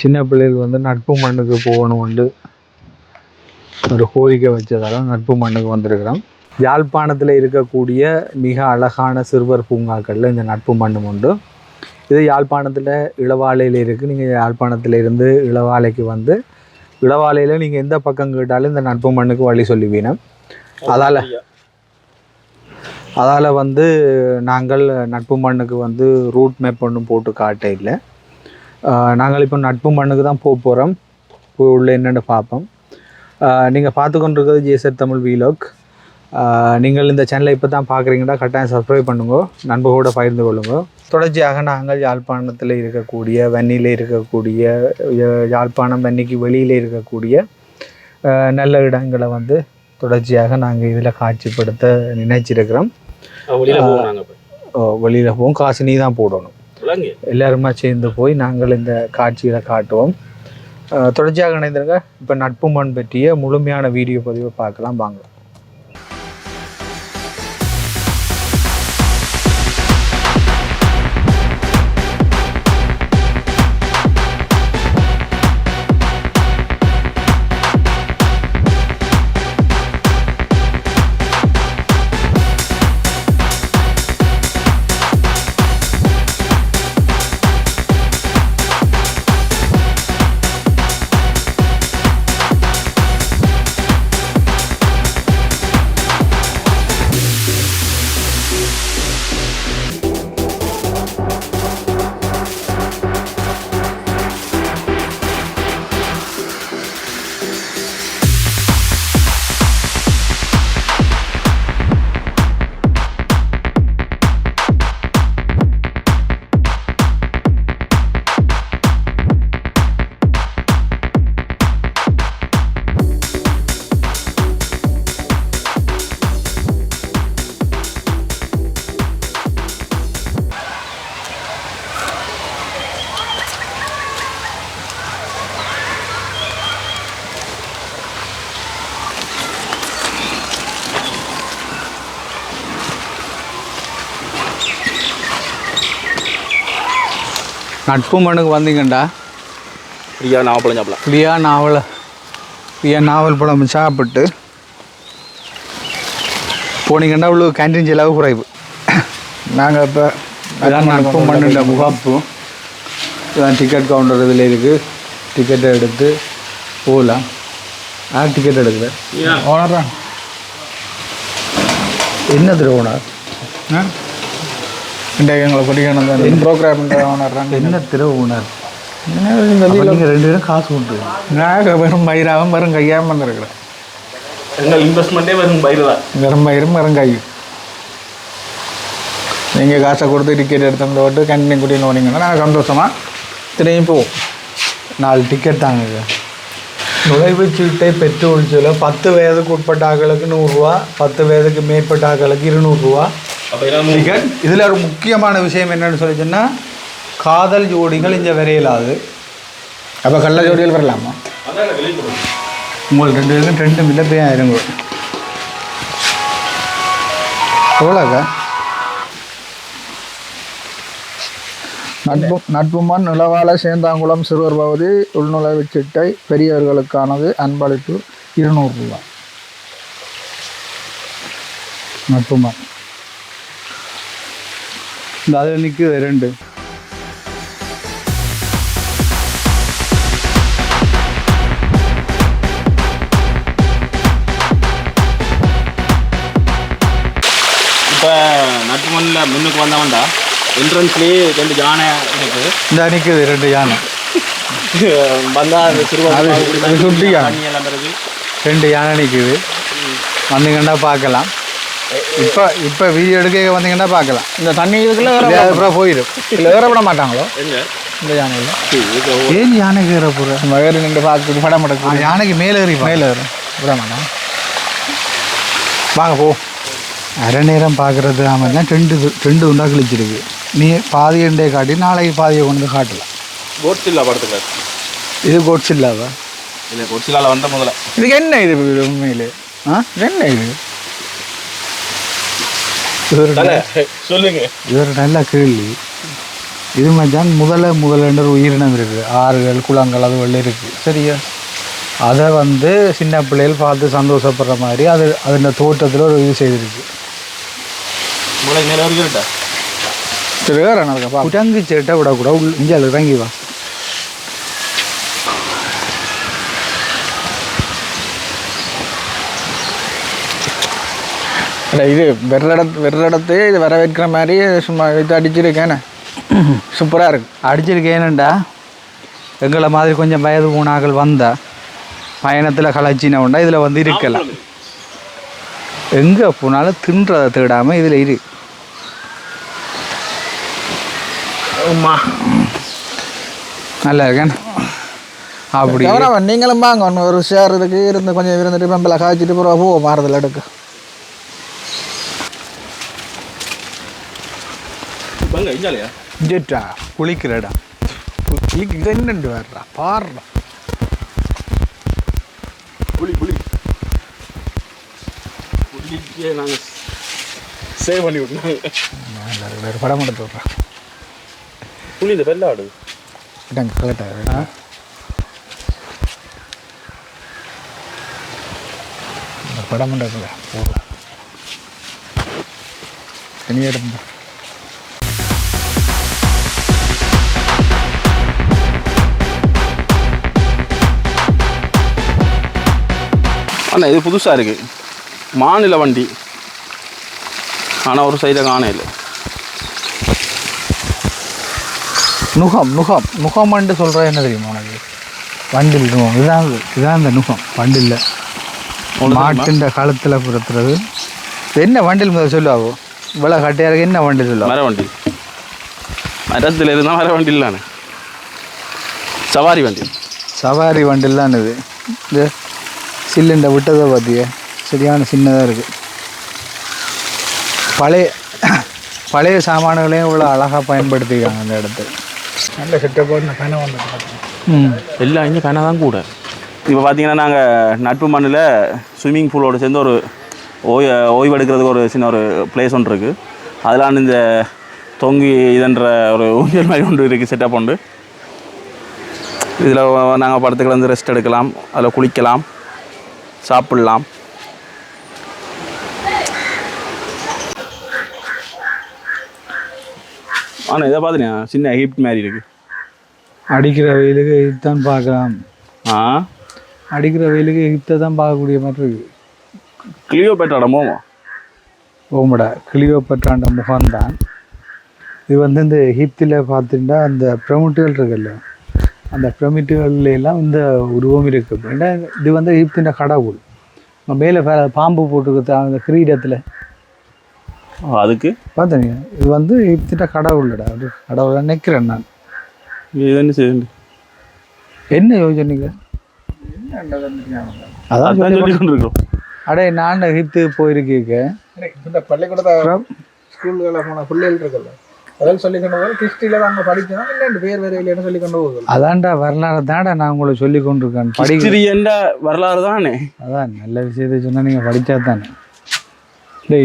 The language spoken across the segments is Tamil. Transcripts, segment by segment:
சின்ன பிள்ளைகள் வந்து நட்பு மண்ணுக்கு போகணும்னு ஒரு கோரிக்கை வச்சதால நட்பு மண்ணுக்கு வந்திருக்கிறோம். யாழ்ப்பாணத்தில் இருக்கக்கூடிய மிக அழகான சிறுவர் பூங்காக்களில் இந்த நட்பு மண்ணும் உண்டு. இது யாழ்ப்பாணத்தில் இளவாலையில் இருக்குது நீங்கள் யாழ்ப்பாணத்தில் இருந்து இளவாலைக்கு வந்து இளவாலையில் நீங்கள் எந்த பக்கம் கேட்டாலும் இந்த நட்பு மண்ணுக்கு வழி சொல்லுவீங்க அதால் அதால் வந்து நாங்கள் நட்பு மண்ணுக்கு வந்து ரூட் மேப் ஒன்றும் போட்டு காட்ட இல்லை. நாங்கள் இப்போ நட்பு மண்ணுக்கு தான் போக போகிறோம் போய் உள்ள என்னென்னு பார்ப்போம். நீங்கள் பார்த்து கொண்டிருக்கிறது ஜேசர் தமிழ் வீலாக் நீங்கள் இந்த சேனலை இப்போ தான் பார்க்குறீங்கன்னா கட்டாயம் சப்ஸ்கிரைப் பண்ணுங்க. நண்பர்களோட பகிர்ந்து கொள்ளுங்க. தொடர்ச்சியாக நாங்கள் யாழ்ப்பாணத்தில் இருக்கக்கூடிய வன்னியில் இருக்கக்கூடிய யாழ்ப்பாணம் வன்னிக்கு வெளியில் இருக்கக்கூடிய நல்ல இடங்களை வந்து தொடர்ச்சியாக நாங்கள் இதில் காட்சிப்படுத்த நினைச்சிருக்கிறோம். வெளியில் போவோம் காசு நீ தான் போடணும். விளங்கு. எல்லாருமா சேர்ந்து போய் நாங்கள் இந்த காட்சிகளை காட்டுவோம். தொடர்ச்சியாக இணைந்திருங்க. இப்போ நட்பு மண் பற்றிய முழுமையான வீடியோ பதிவை பார்க்கலாம். வாங்க. நட்பு மண்ணுக்கு வந்தீங்கண்டா. ஃப்ரீயா நாவப்பழம் சாப்பிடலாம். ஃப்ரீயா நாவலை ஃப்ரீயா நாவல் பழம் சாப்பிட்டு போனீங்கன்னா அவ்வளோ கேன்டீன் செலவு குறைவு. நாங்கள் இப்போ அதான் நட்பு மண்ணுன்ற முகாப்பு. இதான் டிக்கெட் கவுண்டர் இதில் இருக்குது டிக்கெட்டை எடுத்து போகலாம். ஆ டிக்கெட் எடுக்கல? ஓனரா என்ன திரு ஓனர் இன்றைக்கு எங்களை படிக்கணும் தான் ப்ரோக்ராம் ஓனர்றாங்க என்ன திரு ஓனர் நீங்கள் ரெண்டு பேரும் காசு உண்டு நான் வெறும் பயிராகவும் வெறும் கையாகவும் வந்திருக்கிறேன். எங்கள் இன்வெஸ்ட்மெண்ட்டே வெறும் பயிர் தான். வெறும் பயிரும் வெறும் கை நீங்கள் காசை கொடுத்து டிக்கெட் எடுத்து விட்டு கேன்டீன் கூட்டின்னு போனீங்கன்னா நாங்கள் சந்தோஷமாக திரும்பி போவோம். நாலு டிக்கெட் தாங்க நுழைவுச் சீட்டை பெற்றுக் சொல்ல பத்து வயதுக்கு உட்பட்ட ஆட்களுக்கு நூறுரூவா பத்து வயதுக்கு மேற்பட்ட அப்போ எல்லாம் டிக்கெட் இதில் ஒரு முக்கியமான விஷயம் என்னன்னு சொல்லி காதல் ஜோடிகள் இங்கே வரையலாது அப்போ கள்ள ஜோடியில் வரலாமா? உங்களுக்கு ரெண்டு பேருக்கும் ரெண்டு மில்ல போய் எவ்வளோக்கா நட்பு நட்புமான் நிலவால சேந்தாங்குளம் சிறுவர் பகுதி உள்நுழைவுச் சீட்டை பெரியவர்களுக்கானது அன்பளிப்பு இருநூறு ரூபா நட்புமான். இந்த அதில் நிற்குது ரெண்டு இப்போ நட்டு மண்ணில் முன்னுக்கு வந்தவன்டா என்ட்ரன்ஸ்லேயே ரெண்டு யானை இருக்குது இந்த நிற்குது ரெண்டு யானை வந்தா அந்த பிறகு ரெண்டு யானை நிற்குது வந்தீங்கன்னா பார்க்கலாம் இப்போ இப்போ வீடியோ எடுக்க வந்தீங்கன்னா பார்க்கலாம். இந்த தண்ணி இதுக்குள்ள அப்புறம் போயிடும் இல்லை வேற விட மாட்டாங்களோ? இந்த யானையில். ஏன் யானைக்கு ஏற போகிற நம்ம வேறு நின்று பார்த்து படம் எடுக்க யானைக்கு மேலே ஏறி. மேலே வரும் விட மாட்டான் வாங்க போ. அரை நேரம் பார்க்குறது ஆமாம் தான் ரெண்டு இது- ரெண்டு உண்டா கிழிச்சிருக்கு. நீ பாதி எண்டே காட்டி நாளைக்கு பாதியை கொண்டு காட்டலாம். கோட்ஸில்லா படத்துக்கு? இது கோட்ஸ் இல்லாதா? இல்லை கோட்ஸில்லாவில் வந்த முதல்ல. இதுக்கு என்ன இது உண்மையிலே? ஆ? என்ன இது? சொல்லுங்க. இது ஒரு நல்ல கேள்வி. இது மச்சான் முதல்ல முதல்ல ஒரு உயிரினம் இருக்குது. ஆறுகள் குளங்கள் அதுகள் இருக்குது. சரியா? அதை வந்து சின்ன பிள்ளைகள் பார்த்து சந்தோஷப்படுற மாதிரி அது அதில் தோற்றத்தில் ஒரு இது செய்திருக்கு. குரங்கு சேட்டை விடக்கூட உள் இங்கே இறங்கி வா. இல்லை இது வெற வெறிடத்தையே இது வரவேற்கிற மாதிரி சும்மா இது அடிச்சிருக்கேனே. சூப்பராக இருக்கு. அடிச்சிருக்கேனுண்டா எங்களை மாதிரி கொஞ்சம் வயது போனாக்கள் வந்தா பயணத்தில் களைச்சின உண்டா? இதில் வந்து இருக்கலாம் எங்கே போனாலும் தின்றதை தேடாமல் இதில் இரு. அம்மா நல்லா இருக்கேன். அப்படி நீங்களும் வாங்க. ஒன்று ஒரு ஷேர் இருந்து கொஞ்சம் இருந்துட்டு பம்பில் காய்ச்சிட்டு பிறகு பூ மாறுதல் எடுக்க. பங்க இஞ்சாலையா இஞ்சிட்டா குளிக்கிற இடம் குளிக்க என்னண்டு வர்றா? பாடுறா புளி புளி புளிக்கே நாங்கள் சேவ் பண்ணி விட்டோம் வேறு படம் எடுத்து விட்றேன் புளி இந்த வெள்ளாடு இட்டாங்க கலெக்டாக படம் எடுக்கல போதும் தனியாக எடுப்பா அண்ணா இது புதுசாக இருக்குது மாநில வண்டி. ஆனால் ஒரு சைடை காண இல்லை. நுகம் நுகம். நுகம்ன்ட்டு சொல்கிற என்ன தெரியுமா உனக்கு? வண்டில் நுகம். இதுதான் இது. இதுதான் இந்த நுகம் வண்டில் மாட்டின் கழுத்தில் புறத்துறது என்ன வண்டில் முதல் சொல்லுவாவோ இவ்வளோ கட்டையாக இருக்கு என்ன வண்டி சொல்லுவா மர வண்டி. மரத்தில் இருந்தால் மர வண்டி இல்லானே சவாரி வண்டி. சவாரி வண்டில் தான் இது சில்லுண்ட விட்டதை பார்த்தியே. சரியான சின்னதாக இருக்குது பழைய பழைய சாமான்களையும் இவ்வளோ அழகாக பயன்படுத்திக்கிறாங்க அந்த இடத்துல. நல்ல செட்டப் இந்த பணம் வந்து ம். எல்லாம் இங்கே கண்ணா தான் கூட. இப்போ பார்த்தீங்கன்னா நாங்கள் நட்பு மண்ணில் ஸ்விம்மிங் பூலோடு சேர்ந்து ஒரு ஓய் ஓய்வு எடுக்கிறதுக்கு ஒரு சின்ன ஒரு பிளேஸ் ஒன்று இருக்குது அதெல்லாம் இந்த தொங்கி இதன்ற ஒரு ஊஞ்சல் மாதிரி ஒன்று இருக்குது செட்டப் உண்டு. இதில் நாங்கள் படத்துக்கு வந்து ரெஸ்ட் எடுக்கலாம் அதில் குளிக்கலாம். சாப்பிட்லாம். ஆனால் இதை பார்த்துனியா சின்ன ஹிப் மாதிரி இருக்குது அடிக்கிற வெயிலுக்கு இதுதான் பார்க்கலாம். ஆ? அடிக்கிற வெயிலுக்கு எகிப்தை தான் பார்க்கக்கூடிய மாதிரி இருக்குது கிளியோ பெற்றாட மோமோ ஓமடா கிளியோபட்ராண்ட முகம்தான். இது வந்து இந்த எகிப்தில் பார்த்துட்டா அந்த பிரமிட்டுகள் இருக்குல்ல. அந்த பிரமிட்டுகள்ல எல்லாம் இந்த உருவம் இருக்கு. ஏன்னா இது வந்து எகிப்தின் கடவுள். மேலே பாம்பு போட்டுருக்கு அந்த கிரீடத்தில். அதுக்கு? பார்த்தீங்க இது வந்து எகிப்தின் கடவுள்டா. அது கடவுளை நிற்கிறேன் நான். இது என்ன செய்யுது? என்ன யோசனைங்க? அதான் அதான் சொல்லி சொல்லி கொண்டிருக்கிறோம் அடே நான் எகிப்துக்கு போயிருக்கேன் இந்த பள்ளிக்கூடத்தை ஸ்கூல்களில் போன பிள்ளைகள் இருக்குல்ல. அதெல்லாம் சொல்லி கொண்டு போகிறது கிறிஸ்டியில் தான் அங்கே படிக்கணும் இல்லை பேர் வேறு இல்லைன்னு சொல்லி கொண்டு போகுது? அதான்டா வரலாறு தான்டா நான் உங்களை சொல்லி கொண்டிருக்கேன். படி ஹிஸ்டரி என்ற வரலாறு தானே? அதான் நல்ல விஷயத்தை சொன்னா நீங்க படிச்சா தானே. நீ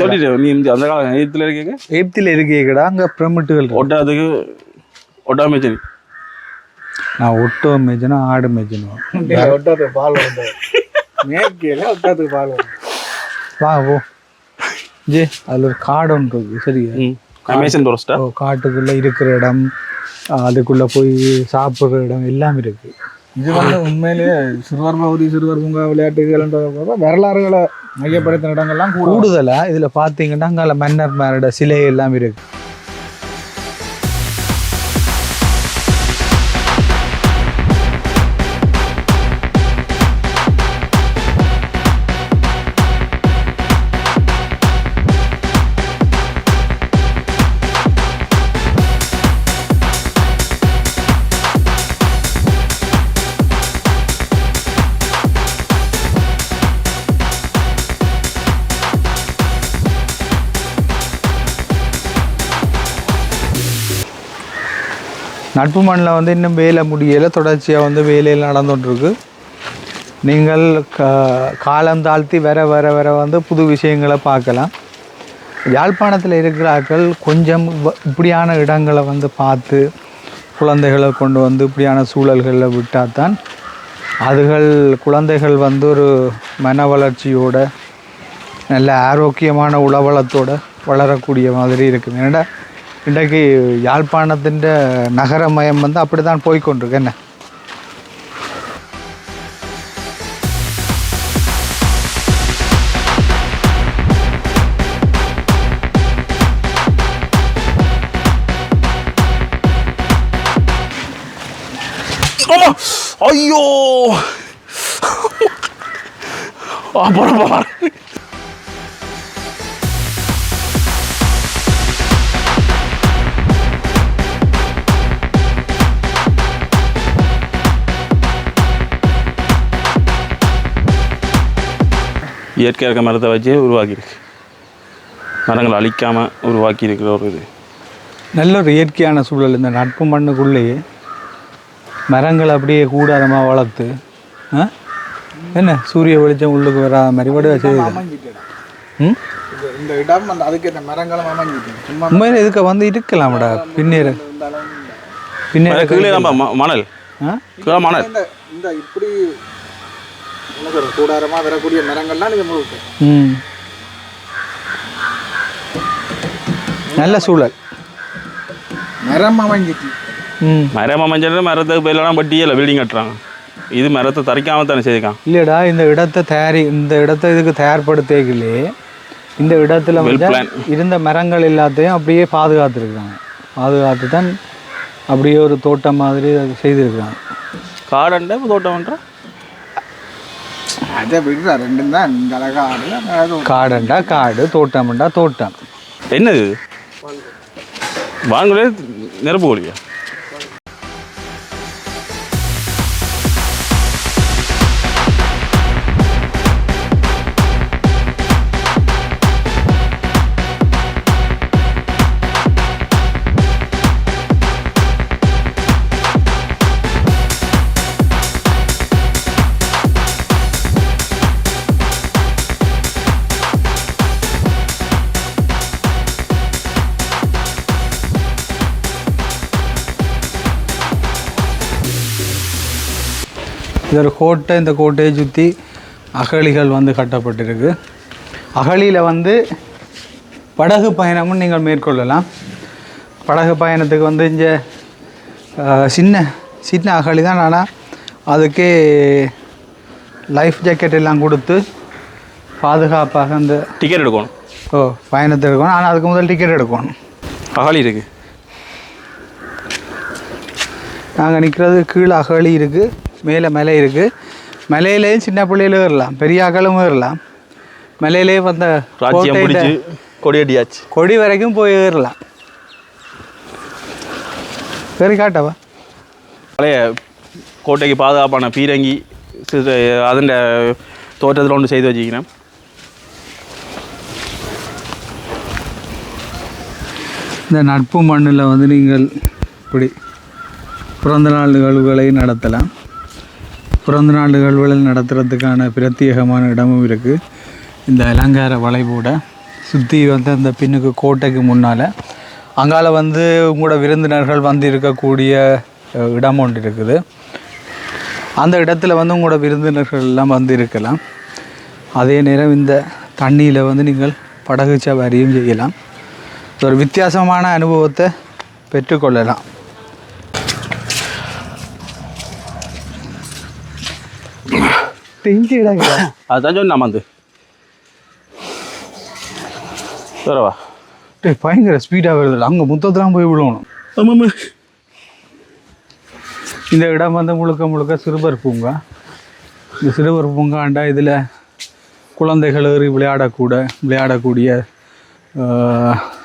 சொல்லிட்டு நீ இந்த அந்த காலம் எயித்தில் இருக்கீங்க? எகிப்தில் இருக்கீங்கடா அங்க பிரமிட்டுகள். ஒட்டாதுக்கு ஒட்டாமே சரி நான் ஒட்டோ மேய்ச்சனும் ஆடு மேய்ச்சனும் ஒட்டாத்துக்கு பால் வந்து ஒட்டாத்துக்கு பால் வந்து வா போ. ஜே அதுல ஒரு காடு ஒன்று இருக்கு சரியா? அமேசன் டூரிஸ்டா ஓ, காட்டுக்குள்ள இருக்கிற இடம் அதுக்குள்ள போய் சாப்பிடுற இடம் எல்லாம் இருக்கு. இது வந்து உண்மையிலேயே சிறுவர் பகுதி சிறுவர் பூங்கா விளையாட்டுகள் வரலாறுகளை மையப்படுத்தின இடங்கள்லாம் கூட கூடுதலா இதுல பாத்தீங்கன்னா அங்கால மன்னர் மேரோட சிலை எல்லாம் இருக்கு. நட்பு மண்ணில் வந்து இன்னும் வேலை முடியலை. தொடர்ச்சியாக வந்து வேலையில் நடந்துகிட்ருக்கு நீங்கள் க காலம் தாழ்த்தி வர வர வர வந்து புது விஷயங்களை பார்க்கலாம். யாழ்ப்பாணத்தில் இருக்கிறார்கள். கொஞ்சம் வ- இப்படியான இடங்களை வந்து பார்த்து குழந்தைகளை கொண்டு வந்து இப்படியான சூழல்களில் விட்டால் தான் அதுகள் குழந்தைகள் வந்து ஒரு மன வளர்ச்சியோட நல்ல ஆரோக்கியமான உளவளத்தோடு வளரக்கூடிய மாதிரி இருக்கும். ஏன்னா இன்றைக்கு யாழ்ப்பாணத்தின் நகரமயம் வந்து அப்படி தான் போய்கொண்டிருக்கு என்ன ஐயோ. அப்புறம் பாரு இயற்கை இருக்க மரத்தை வச்சு உருவாக்கியிருக்கு. மரங்களை அழிக்காமல் உருவாக்கி இருக்கிற ஒரு இது. நல்ல ஒரு இயற்கையான சூழல் இந்த நட்பு மண்ணுக்குள்ளேயே மரங்கள் அப்படியே கூடாரமாக வளர்த்து ஆ? என்ன? சூரிய வெளிச்சம் உள்ளுக்கு வராத மாதிரி கூட செய்யுது. இந்த இடம் அந்த மரங்களும் அமைஞ்சிட்டு உண்மையில இதுக்கு வந்து இருக்கலாம்டா பின்னேற. பின்னேற கீழே மணல். மணல். இந்த இப்படி என்ன சொல்ற கூடாரமா வரக்கூடிய மரங்கள்லாம் நீங்க முழுக்க. ம். நல்ல சூழல். மரம் அமைஞ்சிட்டு ம். மரம் அமைஞ்சது மரத்துக்கு போயிலாம் பட்டி இல்லை பில்டிங் கட்டுறாங்க. இது மரத்தை தரிக்காமல் தானே செய்திருக்கான் இல்லைடா இந்த இடத்தை தயாரி இந்த இடத்தை இதுக்கு தயார்படுத்தேக்கிலே இந்த இடத்துல வந்து. இருந்த மரங்கள் எல்லாத்தையும் அப்படியே பாதுகாத்துருக்காங்க பாதுகாத்து தான் அப்படியே ஒரு தோட்டம் மாதிரி அது செய்திருக்காங்க காடண்ட தோட்டம்ன்ற அதை விடுறா ரெண்டும் தான் இந்த அழகா ஆடு அதாவது காடுண்டா காடு தோட்டம்ண்டா தோட்டம். என்னது? வாங்கலே நெருப்பு கோழியா இது ஒரு கோட்டை இந்த கோட்டையை சுற்றி அகழிகள் வந்து கட்டப்பட்டிருக்கு. அகழியில் வந்து படகு பயணமும் நீங்கள் மேற்கொள்ளலாம். படகு பயணத்துக்கு வந்து இங்கே சின்ன சின்ன அகழி தான். ஆனால் அதுக்கே லைஃப் ஜாக்கெட் எல்லாம் கொடுத்து பாதுகாப்பாக அந்த டிக்கெட் எடுக்கணும். ஓ பயணத்தை எடுக்கணும். ஆனால் அதுக்கு முதல் டிக்கெட் எடுக்கணும். அகாலி இருக்கு. நாங்கள் நிற்கிறது கீழே அகழி இருக்குது மேலே மலை இருக்குது மலையிலேயும் சின்ன பிள்ளையிலும் ஏறலாம். பெரிய அகலும் ஏறலாம். மலையிலேயே வந்த கொடியடியாச்சு கொடி வரைக்கும் போய் ஏறலாம். சரி காட்டவா? பழைய கோட்டைக்கு பாதுகாப்பான பீரங்கி அதன் தோட்டத்தில் ஒன்று செய்து வச்சுக்கிறேன். இந்த நட்பு மண்ணில் வந்து நீங்கள் இப்படி பிறந்த நாள் நிகழ்வுகளை நடத்தலாம். பிறந்த நாள் நிகழ்வுகள் நடத்துகிறதுக்கான பிரத்யேகமான இடமும் இருக்குது இந்த அலங்கார வளைவோட சுற்றி வந்து அந்த பின்னுக்கு கோட்டைக்கு முன்னால். அங்கால வந்து உங்களோட விருந்தினர்கள் வந்து இருக்கக்கூடிய இடம் ஒன்று இருக்குது. அந்த இடத்துல வந்து உங்களோட விருந்தினர்கள் எல்லாம் வந்து இருக்கலாம் அதே நேரம் இந்த தண்ணியில் வந்து நீங்கள் படகு சவாரியும் செய்யலாம். ஒரு வித்தியாசமான அனுபவத்தை பெற்றுக்கொள்ளலாம். இங்கே இடங்களா அதுதான் சொன்ன வந்து வரவா டேய், பயங்கர ஸ்பீடாக வருது அங்கே முத்தத்தெல்லாம் போய் விழுவணும் ஆமாம் இந்த இடம் வந்து முழுக்க முழுக்க சிறுவர் பூங்கா இந்த சிறுவர் பூங்காண்டா இதில் குழந்தைகள் ஏறி விளையாடக்கூட விளையாடக்கூடிய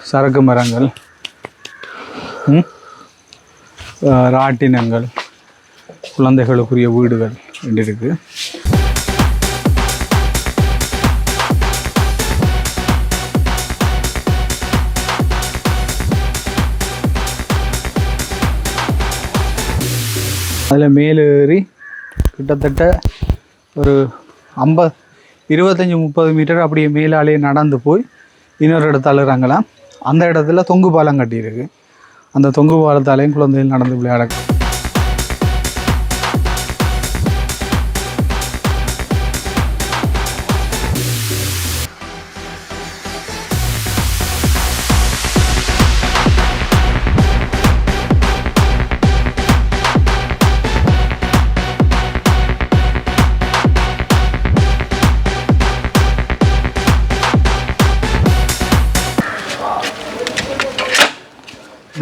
சரக்கு மரங்கள் ராட்டினங்கள் குழந்தைகளுக்குரிய வீடுகள் என்று அதில் மேலே ஏறி கிட்டத்தட்ட ஒரு ஐம்பது இருபத்தஞ்சி முப்பது மீட்டர் அப்படியே மேலாலே நடந்து போய் இன்னொரு இடத்துல இறங்கலாம் அந்த இடத்துல தொங்கு பாலம் கட்டியிருக்கு. அந்த தொங்கு பாலத்தாலேயும் குழந்தைகள் நடந்து விளையாட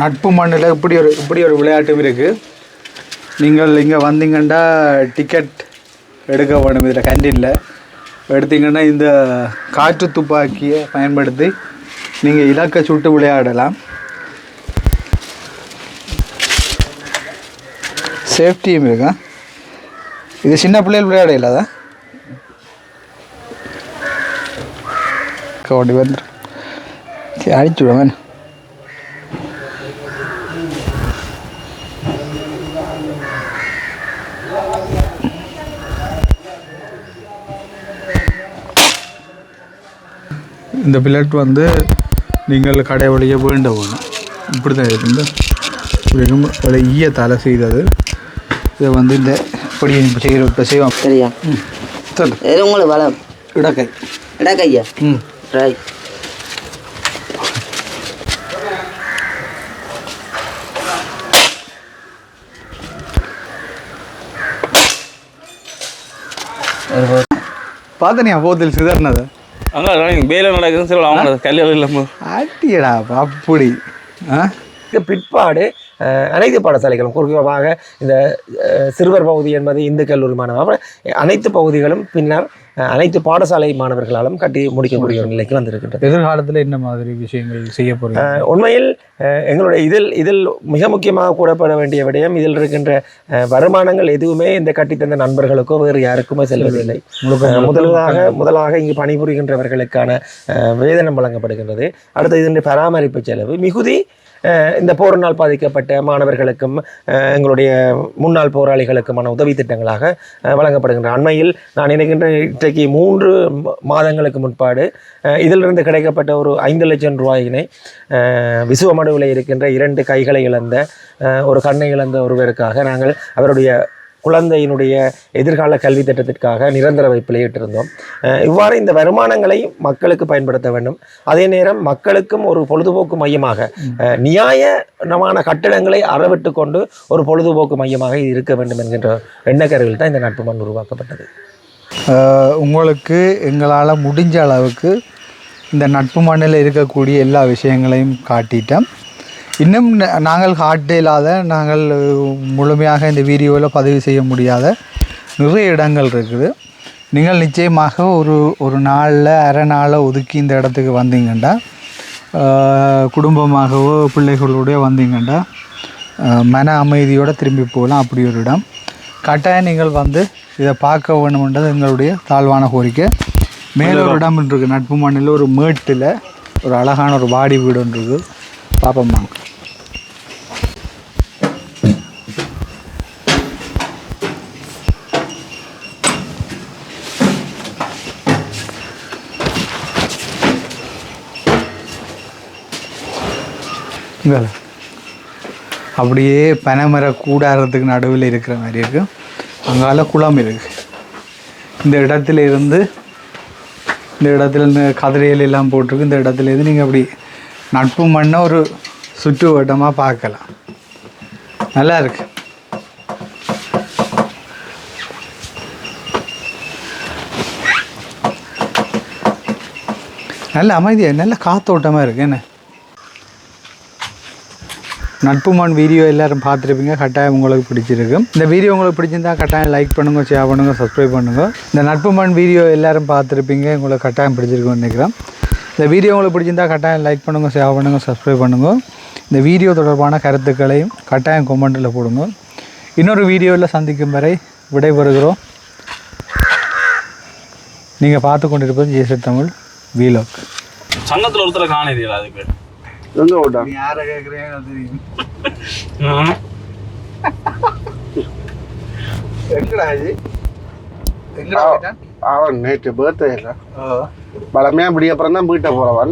நட்பு மண்ணில் இப்படி ஒரு இப்படி ஒரு விளையாட்டும் இருக்குது நீங்கள் இங்கே வந்தீங்கன்னா டிக்கெட் எடுக்க வேணும் இதில் கேன்டீனில் எடுத்தீங்கன்னா இந்த காற்று துப்பாக்கியை பயன்படுத்தி நீங்கள் இலக்கை சுட்டு விளையாடலாம். சேஃப்டியும் இருக்கா. இது சின்ன பிள்ளைகள் விளையாட இல்லாதா கபடி வந்துடும் சரி அடிச்சு விடுவேன் இந்த பிளட் வந்து நீங்கள் கடை வழியே வேண்ட வேணும் இப்படி தான் இருக்கும் ஒரு ஈய தலை செய்தது. இதை வந்து இந்த இப்படி இப்போ செய்கிற இப்போ செய்வோம். சரியா? ம். இது உங்களுக்கு வளம். இடக்கை. இடக்கையா? ம். ரைட் பார்த்தனியா போதில் சிதறினது. வேலை நடக்குதுன்னு சொல்லலாம் அவங்க கல்யாணம் இல்லாமல் ஆட்டியடா அப்படி. ஆ? பிற்பாடு அனைத்து பாடசாலைகளும் குறிப்பாக இந்த சிறுவர் பகுதி என்பது இந்து கல்லூரி மாணவர் அப்புறம் அனைத்து பகுதிகளும் பின்னர் அனைத்து பாடசாலை மாணவர்களாலும் கட்டி முடிக்கக்கூடிய ஒரு நிலைக்கு வந்திருக்கின்றது. எதிர்காலத்தில் என்ன மாதிரி விஷயங்கள் செய்ய போகிறீங்க உண்மையில் எங்களுடைய இதில் இதில் மிக முக்கியமாக கூறப்பட வேண்டிய விடயம் இதில் இருக்கின்ற வருமானங்கள் எதுவுமே இந்த கட்டித்தந்த நண்பர்களுக்கோ வேறு யாருக்குமே செல்வதில்லை. முதலாக முதலாக இங்கு பணிபுரிகின்றவர்களுக்கான வேதனம் வழங்கப்படுகின்றது. அடுத்து இதனுடைய பராமரிப்பு செலவு மிகுதி இந்த போரினால் பாதிக்கப்பட்ட மாணவர்களுக்கும் எங்களுடைய முன்னாள் போராளிகளுக்குமான உதவி திட்டங்களாக வழங்கப்படுகின்ற வழங்கப்படுகின்றன அண்மையில் நான் நினைக்கின்ற இன்றைக்கு மூன்று மாதங்களுக்கு முற்பாடு இதிலிருந்து கிடைக்கப்பட்ட ஒரு ஐந்து லட்சம் ரூபாயினை விசுவமடுவில் இருக்கின்ற இரண்டு கைகளை இழந்த ஒரு கண்ணை இழந்த ஒருவருக்காக நாங்கள் அவருடைய குழந்தையினுடைய எதிர்கால கல்வி திட்டத்திற்காக நிரந்தர வைப்பில் இட்டிருந்தோம் இவ்வாறு இந்த வருமானங்களை மக்களுக்கு பயன்படுத்த வேண்டும். அதே நேரம் மக்களுக்கும் ஒரு பொழுதுபோக்கு மையமாக நியாயமான கட்டிடங்களை அறவிட்டு கொண்டு ஒரு பொழுதுபோக்கு மையமாக இது இருக்க வேண்டும் என்கின்ற எண்ணக்கருவில் தான் இந்த நட்பு மண் உருவாக்கப்பட்டது. உங்களுக்கு எங்களால் முடிஞ்ச அளவுக்கு இந்த நட்பு மண்ணில் இருக்கக்கூடிய எல்லா விஷயங்களையும் காட்டிட்டோம் இன்னும் நாங்கள் ஹார்ட் இல்லாத நாங்கள் முழுமையாக இந்த வீடியோவில் பதிவு செய்ய முடியாத நிறைய இடங்கள் இருக்குது. நீங்கள் நிச்சயமாக ஒரு ஒரு நாளில் அரை நாளை ஒதுக்கி இந்த இடத்துக்கு வந்தீங்கன்னா குடும்பமாகவோ பிள்ளைகளோடய வந்தீங்கன்னா மன அமைதியோடு திரும்பி போகலாம். அப்படி ஒரு இடம். கட்டாயம் நீங்கள் வந்து இதை பார்க்க வேணுமென்றது எங்களுடைய தாழ்வான கோரிக்கை. மேலே ஒரு இடம் இருக்குது நட்பு மண்ணில் ஒரு மேட்டில் ஒரு அழகான ஒரு வாடி வீடு ஒன்று இருக்குது அப்படியே பனைமர கூடாரத்துக்கு நடுவில் இருக்கிற மாதிரி இருக்கும் அங்கால குளம் இருக்கு. இந்த இடத்துல இருந்து இந்த இடத்துல இந்த கதிரையில் எல்லாம் போட்டிருக்கு. இந்த இடத்துல இருந்து நீங்கள் அப்படி நட்பு மண்ணை ஒரு சுற்று வட்டமாக பார்க்கலாம். நல்லா இருக்கு. நல்ல அமைதியாக நல்ல காத்தோட்டமாக இருக்கு. என்ன? நட்பு மண் வீடியோ எல்லாரும் பார்த்துருப்பீங்க. கட்டாயம் உங்களுக்கு பிடிச்சிருக்கு. இந்த வீடியோ உங்களுக்கு பிடிச்சிருந்தா கட்டாயம் லைக் பண்ணுங்க ஷேர் பண்ணுங்க சப்ஸ்கிரைப் பண்ணுங்க. இந்த நட்பு மண் வீடியோ எல்லாரும் பார்த்துருப்பீங்க. உங்களுக்கு கட்டாயம் பிடிச்சிருக்குன்னு நினைக்கிறேன். இந்த வீடியோ உங்களுக்கு பிடிச்சிருந்தா கட்டாயம் லைக் பண்ணுங்க ஷேர் பண்ணுங்க சப்ஸ்கிரைப் பண்ணுங்க. இந்த வீடியோ தொடர்பான கருத்துக்களையும் கட்டாயம் கொமெண்ட்டில் போடுங்க. இன்னொரு வீடியோவில் சந்திக்கும் வரை விடைபெறுகிறோம். நீங்கள் பார்த்து கொண்டிருப்பது ஜேசர் தமிழ் வீலாக் சங்கத்தில் ஒருத்தர் காணதில்லை அதுக்கு எங்கே ஓட்டா? யாரை கேட்குறேன் தெரியும். எங்கடா இது? எங்கடா? அவன் நேற்று பர்த்டே இல்லை ஓ பழமையாக இப்படி அப்புறம் தான் வீட்டை போகிறவன்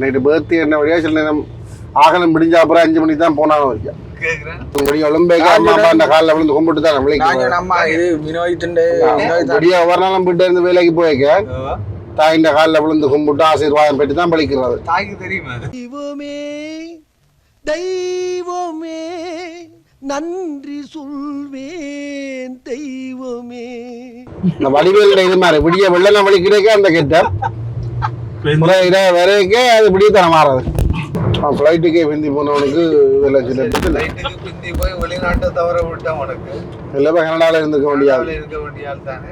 நைட்டு பேர்த்தி என்ன வழியா சில நேரம் ஆகலம் முடிஞ்ச அப்புறம் அஞ்சு மணிக்கு தான் போனாலும் வரைக்கும் வேலைக்கு போயிருக்க தாயின் காலில் விழுந்து கும்பிட்டு ஆசீர்வாதம் பெற்று தான் பழிக்கிறது. தாய்க்கு தெரியுமா? தெய்வமே தெய்வமே நன்றி சொல்வேன் தெய்வமே. இந்த வடிவேல் இது மாதிரி விடிய வெள்ளன வழி கிடைக்க அந்த கெட்ட. முறை வரைக்கே அது இப்படியே தர மாறது ஃப்ளைட்டுக்கே பிந்தி போனவனுக்கு இதில் சில பிந்தி போய் வெளிநாட்டை தவற விட்டான் உனக்கு. இல்லை கனடாவில் இருந்துக்க முடியாது இருக்க வேண்டிய தானே?